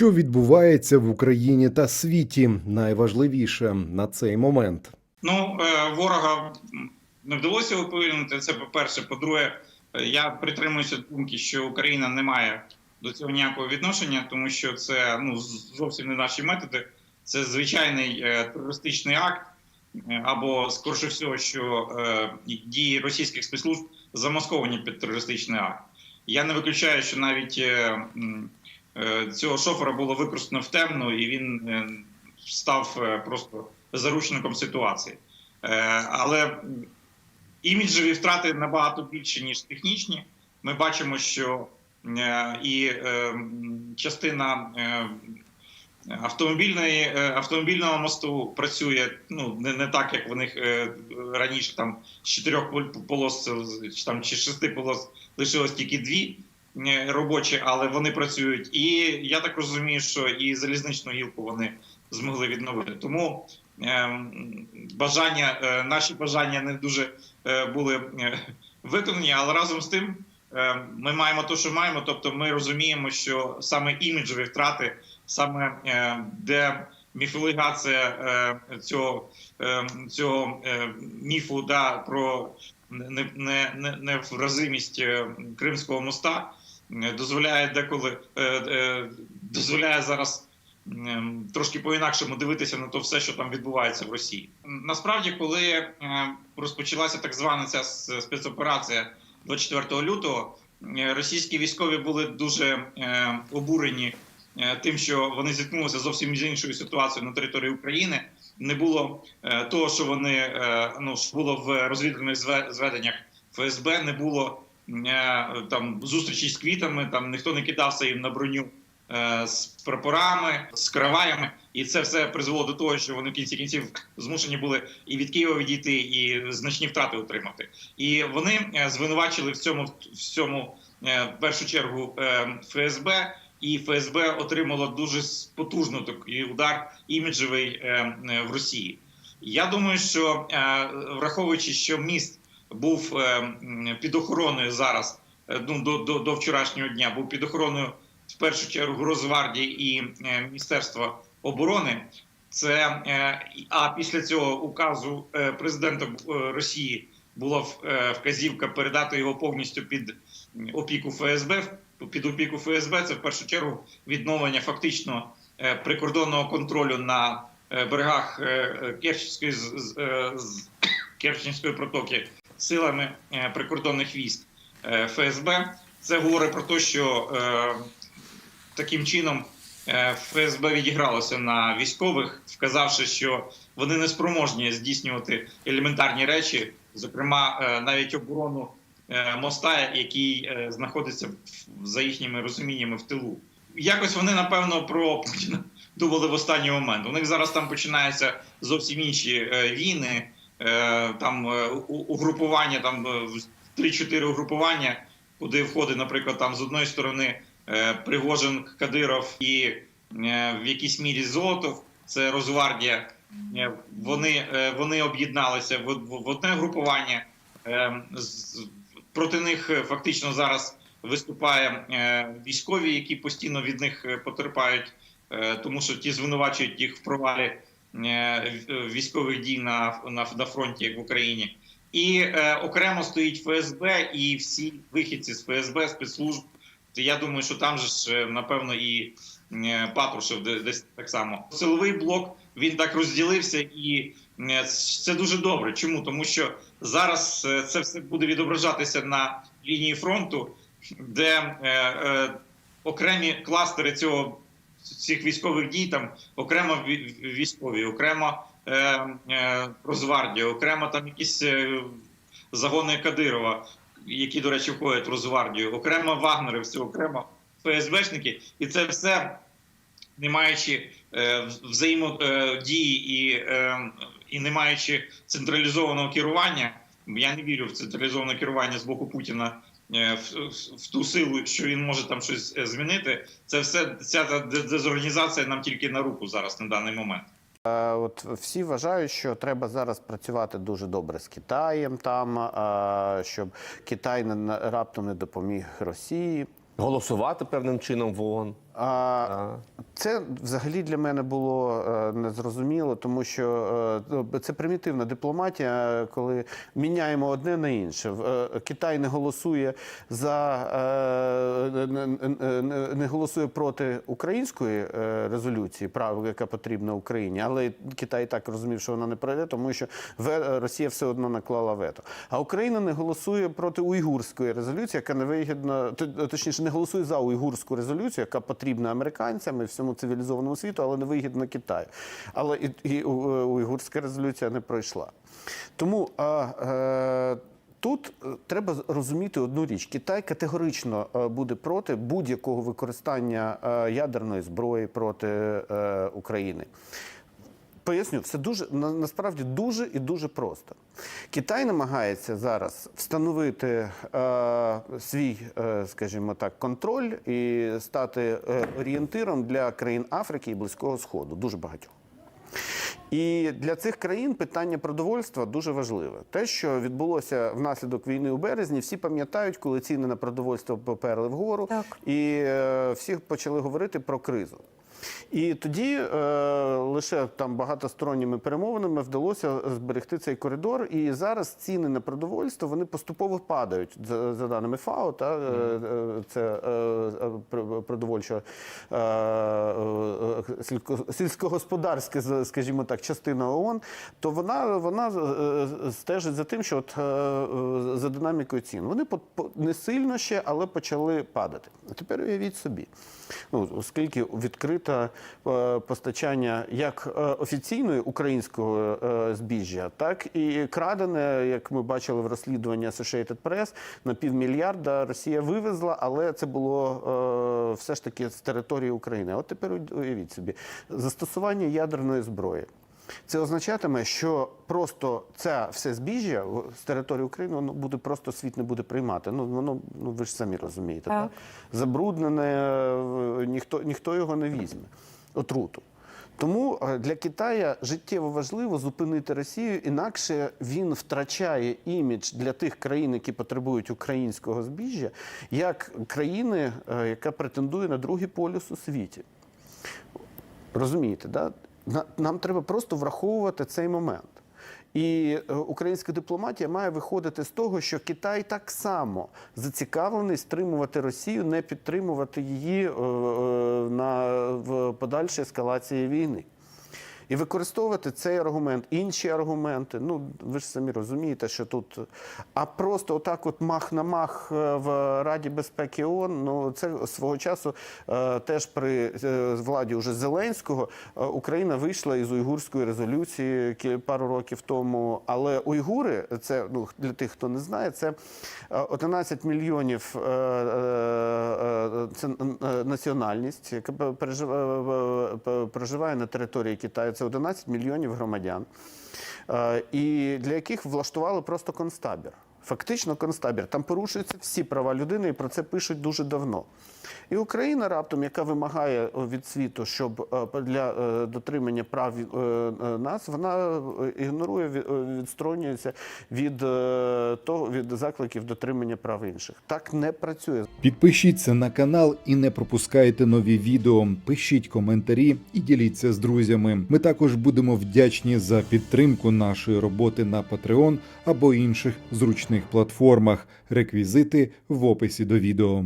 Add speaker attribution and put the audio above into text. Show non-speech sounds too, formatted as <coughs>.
Speaker 1: Що відбувається в Україні та світі, найважливіше на цей момент.
Speaker 2: Ну, е, ворога не вдалося виповнити. Це по-перше. По-друге, е, я притримуюся думки, що Україна не має до цього ніякого відношення, тому що це ну зовсім не наші методи. Це звичайний е, терористичний акт, або скорше всього, що дії російських спецслужб замасковані під терористичний акт. Я не виключаю, що навіть цього шофера було використано в темну, і він е, став е, просто заручником ситуації. Е, Але іміджеві втрати набагато більше, ніж технічні. Ми бачимо, що е, і е, частина е, автомобільної, е, автомобільного мосту працює ну, не, не так, як в них е, раніше там з чотирьох полос е, там чи шести полос лишилось тільки дві е, робочі, але вони працюють. І я так розумію, що і залізничну гілку вони змогли відновити. Тому ем, бажання, е, наші бажання не дуже е, були е, виконані, але разом з тим ми маємо те, що маємо. Тобто, ми розуміємо, що саме іміджові втрати, саме де міфологація е, цього, цього міфу да, про не, не, не, невразимість Кримського моста дозволяє деколи е, е, дозволяє зараз трошки по-інакшому дивитися на то все, що там відбувається в Росії. Насправді, коли е, розпочалася так звана ця спецоперація 24 лютого, російські військові були дуже обурені тим, що вони зіткнулися зовсім з іншою ситуацією на території України. Не було того, що вони ну що було в розвідувальних зве- зведеннях ФСБ, не було там зустрічі з квітами, там ніхто не кидався їм на броню е, з прапорами, з караваями, і це все призвело до того, що вони в кінці кінців змушені були і від Києва відійти, і значні втрати отримати. І вони е, звинувачили в цьому в цьому е, в першу чергу е, ФСБ. І ФСБ отримало дуже потужний такий удар іміджевий е, е, в Росії. Я думаю, що е, враховуючи, що міст був е, під охороною зараз, е, ну до, до, до вчорашнього дня, був під охороною в першу чергу Росгвардії і е, Міністерства оборони. Це а після цього указу президента Росії була вказівка передати його повністю під опіку ФСБ. Під опіку ФСБ це в першу чергу відновлення фактично прикордонного контролю на берегах Керченської з- з- <coughs> Керченської протоки силами е, прикордонних військ е, ФСБ. Це говорить про те, що е, таким чином ФСБ відігралося на військових, вказавши, що вони не спроможні здійснювати елементарні речі, зокрема навіть оборону моста, який знаходиться за їхніми розуміннями в тилу. Якось вони напевно про думали в останній момент. У них зараз там починаються зовсім інші війни, там е, угрупування, там е, в 3-4 угрупування, куди входить, наприклад, там з одної сторони е, Пригожин, Кадиров і е, в якійсь мірі Золотов, це Росгвардія. Е, Вони, е, вони об'єдналися в, одне групування. Е, Проти них е, фактично зараз виступає е, військові, які постійно від них е, потерпають, е, тому що ті звинувачують їх в провалі е, військових дій на, на, на фронті, як в Україні. І е, окремо стоїть ФСБ і всі вихідці з ФСБ, спецслужб. То я думаю, що там же ж е, напевно і е, Патрушев десь так само. Силовий блок він так розділився, і е, це дуже добре. Чому? Тому що зараз е, це все буде відображатися на лінії фронту, де е, е, окремі кластери цього цих військових дій, там окремо військові, окремо е, е, Росгвардія, окремо там якісь е, загони Кадирова, які, до речі, входять в Росгвардію, окремо вагнерівці, окремо ФСБшники, і це все не маючи е, взаємодії і, е, і не маючи централізованого керування, я не вірю в централізоване керування з боку Путіна е, в, в- в ту силу, що він може там щось е, змінити. Це все ця дезорганізація нам тільки на руку зараз на даний момент.
Speaker 3: Е, От всі вважають, що треба зараз працювати дуже добре з Китаєм, там е, щоб Китай не раптом не допоміг Росії.
Speaker 4: Голосувати певним чином в ООН.
Speaker 3: А, Це взагалі для мене було е, незрозуміло, тому що е, це примітивна дипломатія, коли міняємо одне на інше. Е, Китай не голосує за е, не- голосує проти української е, резолюції, прав, яка потрібна Україні, але Китай так розумів, що вона не пройде, тому що Росія все одно наклала вето. А Україна не голосує проти уйгурської резолюції, яка не вигідна, т- точніше, не голосує за уйгурську резолюцію, яка потрібна американцям і всьому цивілізованому світу, але не вигідна Китаю. Але і, і у- уйгурська резолюція не пройшла. Тому а, е, тут е, треба розуміти одну річ: Китай категорично е, буде проти будь-якого використання е, ядерної зброї проти е, України. Поясню, все дуже на, насправді дуже і дуже просто. Китай намагається зараз встановити е, свій, е, скажімо так, контроль і стати е, орієнтиром для країн Африки і Близького Сходу, дуже багатьох. І для цих країн питання продовольства дуже важливе. Те, що відбулося внаслідок війни у березні, всі пам'ятають, коли ціни на продовольство поперли вгору,
Speaker 4: Так.
Speaker 3: і е, всі почали говорити про кризу. І тоді е, лише там багатосторонніми перемовинами вдалося зберегти цей коридор. І зараз ціни на продовольство вони поступово падають за, за даними ФАО. Та е, е, це е, продовольча е, е, сільськогосподарська, скажімо так, частина ООН, то вона, вона е, стежить за тим, що от за динамікою цін. Вони не сильно ще, але почали падати. А тепер уявіть собі, ну, оскільки відкрите постачання як офіційної українського збіжжя, так і крадене, як ми бачили в розслідуванні Associated Press, на півмільярда Росія вивезла, але це було все ж таки з території України. От тепер уявіть собі, застосування ядерної зброї. Це означатиме, що просто це все збіжжя з території України воно буде просто світ не буде приймати. Ну воно ну ви ж самі розумієте, так?
Speaker 4: Так.
Speaker 3: забруднене, е, ніхто ніхто його не візьме. Отруту. Тому е, для Китая життєво важливо зупинити Росію, інакше він втрачає імідж для тих країн, які потребують українського збіжжя, як країни, е, яка претендує на другий полюс у світі. Розумієте, да? Нам треба просто враховувати цей момент. І е, українська дипломатія має виходити з того, що Китай так само зацікавлений стримувати Росію, не підтримувати її е, е, на в подальшій ескалації війни. І використовувати цей аргумент, інші аргументи. Ну, ви ж самі розумієте, що тут. А просто отак, от мах на мах е, в Раді безпеки ООН, ну це свого часу е, теж при е, владі уже Зеленського Україна вийшла із уйгурської резолюції пару років тому. Але уйгури, це ну для тих, хто не знає, це е, 11 мільйонів це національність, яка проживає на території Китаю. Це 11 мільйонів громадян, е, і для яких влаштували просто концтабір. Фактично концтабір. Там порушуються всі права людини, і про це пишуть дуже давно. І Україна раптом, яка вимагає е, від світу, щоб е, для е, дотримання прав нас, вона ігнорує, від- відсторонюється від того від закликів дотримання прав інших. Так не працює.
Speaker 1: Підпишіться на канал і не пропускайте нові відео. Пишіть коментарі і діліться з друзями. Ми також будемо вдячні за підтримку нашої роботи на Patreon або інших зручних платформах. Реквізити в описі до відео.